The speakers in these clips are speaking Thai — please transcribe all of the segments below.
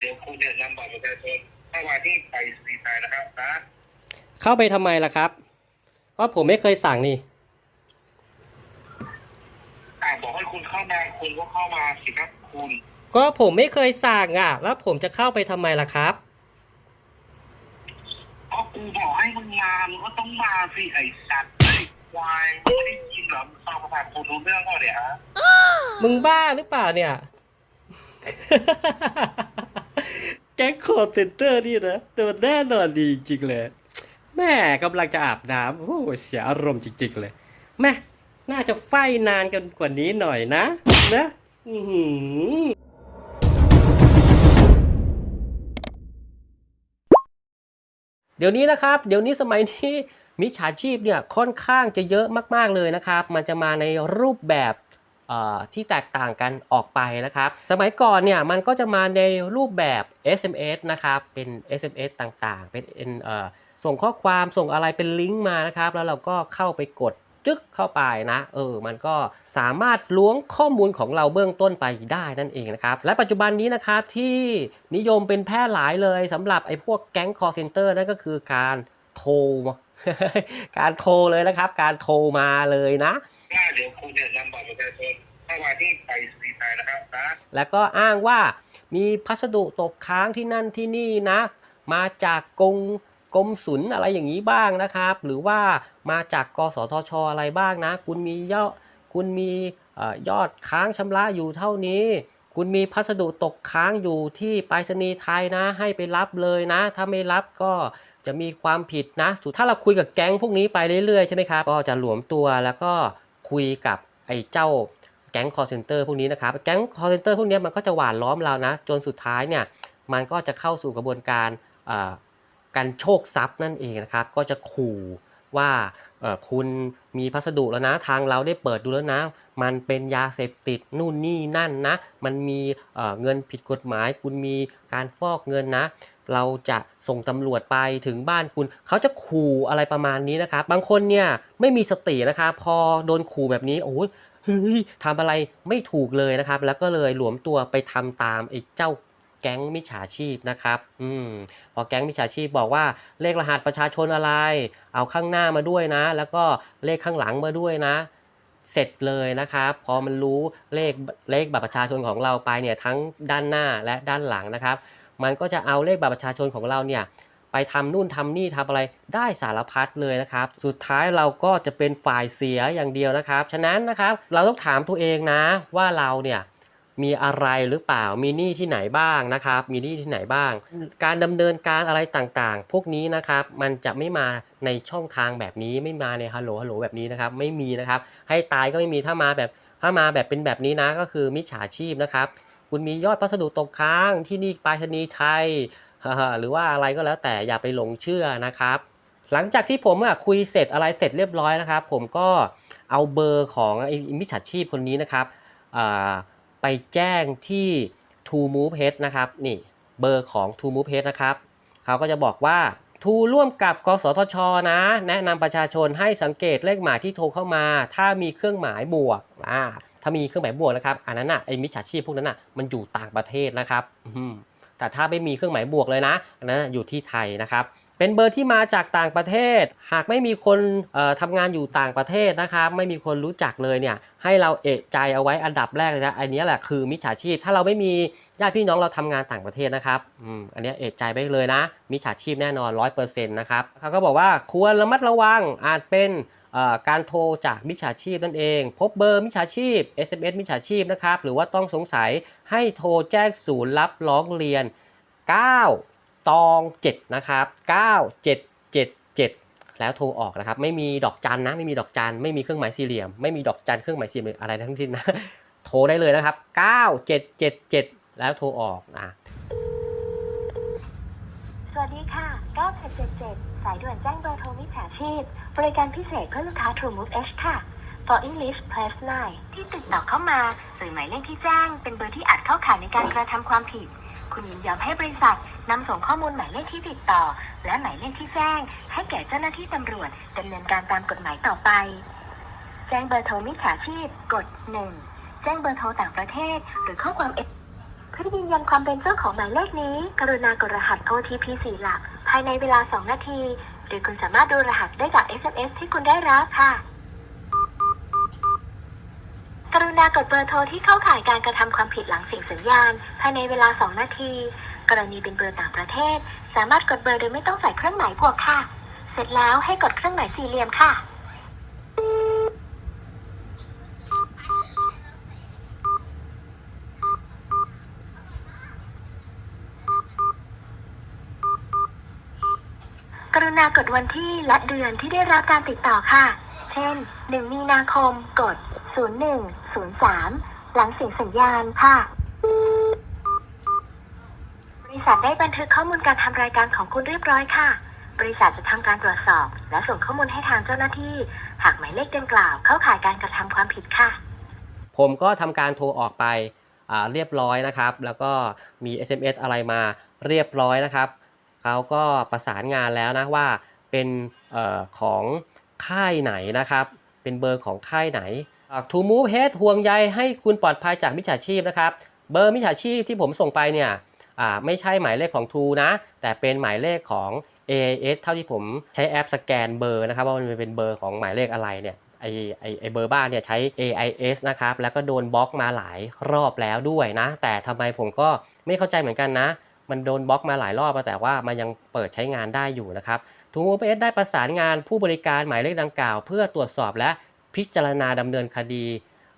เดี๋ยวคุณเนี่ยนำบัตรประชาชนเข้ามาที่ไปสนีย์ไทยนะครับนะเข้าไปทำไมล่ะครับ ก็ผมไม่เคยสั่งนี่อ่าบอกให้คุณเข้ามาคุณก็เข้ามาสิครับคุณก็ผมไม่เคยสั่งอะ แล้วผมจะเข้าไปทำไมล่ะครับ ก็กูบอกให้มึงมามึงก็ต้องมาสิไอ้สัตว์ไอ้ควายมึงไม่ได้ยินเหรอมึงฟังภาษาคนรู้เรื่องก่อนเนี่ยฮะ มึงบ้าหรือเปล่าเนี่ย แก๊งคอร์เซนเตอร์นี่นะแต่มันแน่นอนดีจริงเลย แม่กำลังจะอาบน้ำโอ้โหเสียอารมณ์จริงๆเลย แม่น่าจะไฟนานกันกว่านี้หน่อยนะนะอืเดี๋ยวนี้นะครับ เดี๋ยวนี้สมัยนี้มิจฉาชีพเนี่ยค่อนข้างจะเยอะมากๆเลยนะครับ มันจะมาในรูปแบบ ที่แตกต่างกันออกไปนะครับ สมัยก่อนเนี่ยมันก็จะมาในรูปแบบ SMS นะครับเป็น SMS ต่างๆ เป็นส่งข้อความส่งอะไรเป็นลิงก์มานะครับ แล้วเราก็เข้าไปกดจึ๊กเข้าไปนะเออมันก็สามารถล้วงข้อมูลของเราเบื้องต้นไปได้นั่นเองนะครับ และปัจจุบันนี้นะครับที่นิยมเป็นแพร่หลายเลยสำหรับไอ้พวกแก๊ง call center นั่นก็คือการโทรการโทรเลยนะครับ การโทรมาเลยนะ ว่าเดี๋ยวคุณเนี่ยนำบัตรประชาชนเข้ามาที่ไปสนีไทยนะครับนะแล้วก็อ้างว่ามีพัสดุตกค้างที่นั่นที่นี่นะ มาจากกงกรมศุลอะไรอย่างนี้บ้างนะครับ หรือว่ามาจากกสทชอะไรบ้างนะ คุณมียอดคุณมียอดค้างชำระอยู่เท่านี้ คุณมีพัสดุตกค้างอยู่ที่ไปรษณีย์ไทยนะ ให้ไปรับเลยนะ ถ้าไม่รับก็จะมีความผิดนะถ้าเราคุยกับแก๊งพวกนี้ไปเรื่อยๆใช่ไหมครับก็จะหลวมตัวแล้วก็ คุยกับไอ้เจ้าแก๊ง call center พวกนี้นะครับ แก๊ง call center พวกนี้มันก็จะหวานล้อมเรานะ จนสุดท้ายเนี่ย มันก็จะเข้าสู่กระบวนการการโชคทรัพย์นั่นเองนะครับ ก็จะขู่ว่าคุณมีพัสดุแล้วนะ ทางเราได้เปิดดูแล้วนะ มันเป็นยาเสพติดนู่นนี่นั่นนะ มันมีเงินผิดกฎหมาย คุณมีการฟอกเงินนะ เราจะส่งตำรวจไปถึงบ้านคุณ เขาจะขู่อะไรประมาณนี้นะครับ บางคนเนี่ยไม่มีสตินะครับพอโดนขู่แบบนี้โอ้ยทำอะไรไม่ถูกเลยนะครับ แล้วก็เลยหลวมตัวไปทำตามไอ้เจ้าแก๊งมิจฉาชีพนะครับ อืม พอแก๊งมิจฉาชีพบอกว่าเลขรหัสประชาชนอะไร เอาข้างหน้ามาด้วยนะ แล้วก็เลขข้างหลังมาด้วยนะ เสร็จเลยนะครับ พอมันรู้เลขเลขบัตรประชาชนของเราไปเนี่ยทั้งด้านหน้าและด้านหลังนะครับ มันก็จะเอาเลขบัตรประชาชนของเราเนี่ยไปทำนู่นทำนี่ทำอะไรได้สารพัดเลยนะครับ สุดท้ายเราก็จะเป็นฝ่ายเสียอย่างเดียวนะครับ ฉะนั้นนะครับเราต้องถามตัวเองนะว่าเราเนี่ยมีอะไรหรือเปล่า มีหนี้ที่ไหนบ้างนะครับ มีหนี้ที่ไหนบ้าง การดำเนินการอะไรต่างๆ พวกนี้นะครับ มันจะไม่มาในช่องทางแบบนี้ ไม่มาในฮัลโหลฮัลโหลแบบนี้นะครับ ไม่มีนะครับ ให้ตายก็ไม่มี ถ้ามาแบบ ถ้ามาแบบเป็นแบบนี้นะ ก็คือมิจฉาชีพนะครับ คุณมียอดพัสดุตกค้างที่นี่ไปรษณีย์ไทยหรือว่าอะไรก็แล้วแต่อย่าไปหลงเชื่อนะครับ หลังจากที่ผมคุยเสร็จอะไรเสร็จเรียบร้อยนะครับ ผมก็เอาเบอร์ของมิจฉาชีพคนนี้นะครับไปแจ้งที่ To Move Head นะครับนี่เบอร์ของ To Move Head นะครับเขาก็จะบอกว่าทูร่วมกับกสทชนะ แนะนำประชาชนให้สังเกตเลขหมายที่โทรเข้ามา ถ้ามีเครื่องหมายบวกอ่าามีเครื่องหมายบวกนะครับอันนั้นอะไอ้มิจฉาชีพพวกนั้นอะมันอยู่ต่างประเทศนะครับแต่ถ้าไม่มีเครื่องหมายบวกเลยนะอันนั้นอยู่ที่ไทยนะครับเป็นเบอร์ที่มาจากต่างประเทศ หากไม่มีคนเอ่อทำงานอยู่ต่างประเทศนะครับไม่มีคนรู้จักเลยเนี่ยให้เราเอะใจเอาไว้อันดับแรกเลยนะอันนี้แหละคือมิจฉาชีพ ถ้าเราไม่มีญาติพี่น้องเราทำงานต่างประเทศนะครับอันนี้เอะใจไปเลยนะมิจฉาชีพแน่นอน100%นะครับเขาก็บอกว่าควรระมัดระวังอาจเป็น การโทรจากมิจฉาชีพนั่นเอง พบเบอร์มิจฉาชีพ SMS มิจฉาชีพนะครับหรือว่าต้องสงสัยให้โทรแจ้งศูนย์รับร้องเรียน 9 ตอง 7 นะครับ 9777 แล้วโทรออกนะครับ ไม่มีดอกจันนะ ไม่มีดอกจันไม่มีเครื่องหมายสี่เหลี่ยม ไม่มีดอกจันเครื่องหมายสี่เหลี่ยมอะไรทั้งสิ้นนะโทรได้เลยนะครับ 9777 แล้วโทรออกอะสวัสดีค่ะ 9777 สายด่วนแจ้งเบอร์โทรมิจฉาชีพ บริการพิเศษเพื่อลูกค้า True Move H ค่ะ For English Press 9ที่ติดต่อเข้ามา หรือหมายเลขที่แจ้ง เป็นเบอร์ที่อาจเข้าข่ายในการกระทำความผิด คุณยินยอมให้บริษัทนำส่งข้อมูลหมายเลขที่ติดต่อ และหมายเลขที่แจ้ง ให้แก่เจ้าหน้าที่ตำรวจดำเนินการตามกฎหมายต่อไป แจ้งเบอร์โทรมิจฉาชีพ กด 1 แจ้งเบอร์โทรต่างประเทศ หรือข้อความพื่อยืนยันความเป็นเจ้าของหมายเลขนี้ กรุณากดรหัส OTP 4หลัก ภายในเวลา 2 นาที หรือคุณสามารถดูรหัสได้จาก SMS ที่คุณได้รับค่ะ กรุณากดเบอร์โทรที่เข้าข่ายการกระทำความผิดหลังสิ่งสัญญาณ ภายในเวลา 2 นาที กรณีเป็นเบอร์ต่างประเทศ สามารถกดเบอร์โดยไม่ต้องใส่เครื่องหมายบวกค่ะ เสร็จแล้วให้กดเครื่องหมายสี่เหลี่ยมค่ะ กรุ ณากดวันที่และเดือนที่ได้รับการติดต่อค่ะ เช่น 1 มีนาคมกด 0103 หลังเสียงสัญญาณค่ะ บริษัทได้บันทึกข้อมูลการทำรายการของคุณเรียบร้อยค่ะ บริษัทจะทำการตรวจสอบ และส่งข้อมูลให้ทางเจ้าหน้าที่ หากหมายเลขดังกล่าว เข้าข่ายการกระทำความผิดค่ะ ผมก็ทำการโทรออกไปเรียบร้อยนะครับ แล้วก็มี SMS อะไรมาเรียบร้อยนะครับ เขาก็ประสานงานแล้วนะว่าเป็นออของค่ายไหนนะครับ เป็นเบอร์ของค่ายไหนทูมูฟเฮดห่วงใยให้คุณปลอดภัยจากมิจฉาชีพนะครับ เบอร์มิจฉาชีพที่ผมส่งไปเนี่ยไม่ใช่หมายเลขของทูนะ แต่เป็นหมายเลขของ AIS เท่าที่ผมใช้แอปสแกนเบอร์นะครับว่ามันเป็นเบอร์ของหมายเลขอะไรเนี่ยไอไอไอเบอร์บ้านเนี่ยใช้ AIS นะครับ แล้วก็โดนบล็อกมาหลายรอบแล้วด้วยนะ แต่ทำไมผมก็ไม่เข้าใจเหมือนกันนะ มันโดนบล็อกมาหลายรอบแต่ว่ามันยังเปิดใช้งานได้อยู่นะครับทูมูฟเอสได้ประสานงานผู้บริการหมายเลขดังกล่าว เพื่อตรวจสอบและพิจารณาดำเนินคดี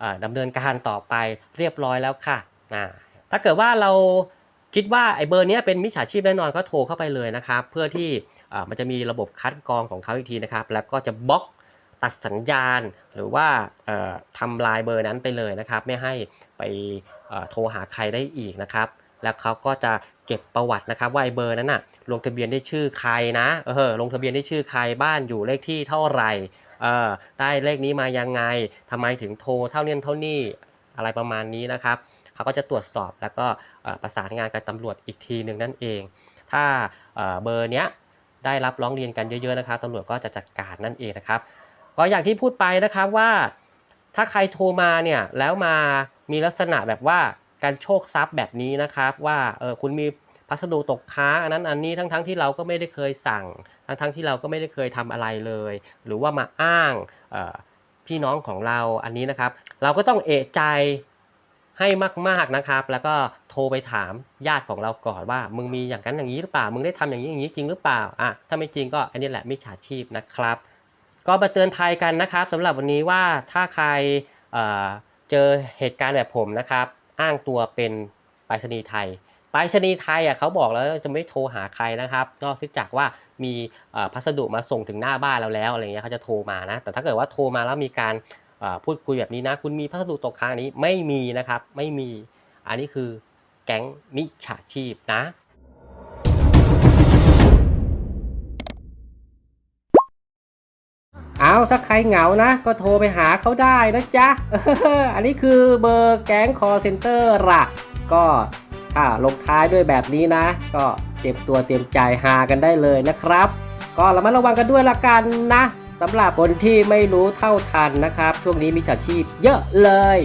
เอ่อดำเนินการต่อไปเรียบร้อยแล้วค่ะถ้าเกิดว่าเราคิดว่าไอ้เบอร์นี้เป็นมิจฉาชีพแน่นอนก็โทรเข้าไปเลยนะครับ เพื่อที่มันจะมีระบบคัดกรองของเขาอีกทีนะครับ แล้วก็จะบล็อกตัดสัญญาณ หรือว่าเอ่อทำลายเบอร์นั้นไปเลยนะครับ ไม่ให้ไปโทรหาใครได้อีกนะครับ แล้วเขาก็จะเก็บประวัตินะครับว่าไอ้เบอร์นั้นน่ะลงทะเบียนได้ชื่อใครนะเออลงทะเบียนได้ชื่อใครบ้านอยู่เลขที่เท่าไหร่เออได้เลขนี้มายังไงทำไมถึงโทรเท่านี้เท่านี้อะไรประมาณนี้นะครับเขาก็จะตรวจสอบแล้วก็ประสานงานกับตำรวจอีกทีหนึ่งนั่นเอง ถ้าเอ่อเบอร์เนี้ยได้รับร้องเรียนกันเยอะๆนะครับตำรวจก็จะจัดการนั่นเองนะครับก็อย่างที่พูดไปนะครับว่า ถ้าใครโทรมาเนี่ยแล้วมามีลักษณะแบบว่า การโชคทรัพย์แบบนี้นะครับว่าเออคุณมีพัสดุตกค้างอันนั้นอันนี้ทั้งๆทที่เราก็ไม่ได้เคยสั่ง ทั้งๆที่เราก็ไม่ได้เคยทำอะไรเลย หรือว่ามาอ้างออพี่น้องของเราอันนี้นะครับ เราก็ต้องเอะใจให้มากๆนะครับ แล้วก็โทรไปถามญาติของเราก่อนว่า มึงมีอย่างนั้นอย่างนี้หรือเปล่า มึงได้ทำอย่างนี้อย่างนี้จริงหรือเปล่าอะถ้าไม่จริงก็อันนี้แหละมิจฉาชีพนะครับ ก็มาเตือนภัยกันนะครับสำหรับวันนี้ว่าถ้าใครเเจอเหตุการณ์แบบผมนะครับ อ้างตัวเป็นไปรษณีย์ไทยไปรษณีย์ไทยอะเขาบอกแล้วจะไม่โทรหาใครนะครับ นอกจากว่ามีอ่อพัสดุมาส่งถึงหน้าบ้านเราแล้วอะไรเงี้ยเขาจะโทรมานะ แต่ถ้าเกิดว่าโทรมาแล้วมีการอ่อพูดคุยแบบนี้นะ คุณมีพัสดุตกค้างนี้ไม่มีนะครับ ไม่มี อันนี้คือแก๊งมิจฉาชีพนะ เอาถ้าใครเหงานะ ก็โทรไปหาเขาได้นะจ๊ะ อันนี้คือเบอร์แก๊งคอเซ็นเตอร์ล่ะก็ถ้าลงท้ายด้วยแบบนี้นะ ก็เตรียมตัวเตรียมใจหากันได้เลยนะครับ ก็ระมัดระวังกันด้วยละกันนะสำหรับคนที่ไม่รู้เท่าทันนะครับ ช่วงนี้มีฉาชีพเยอะเลย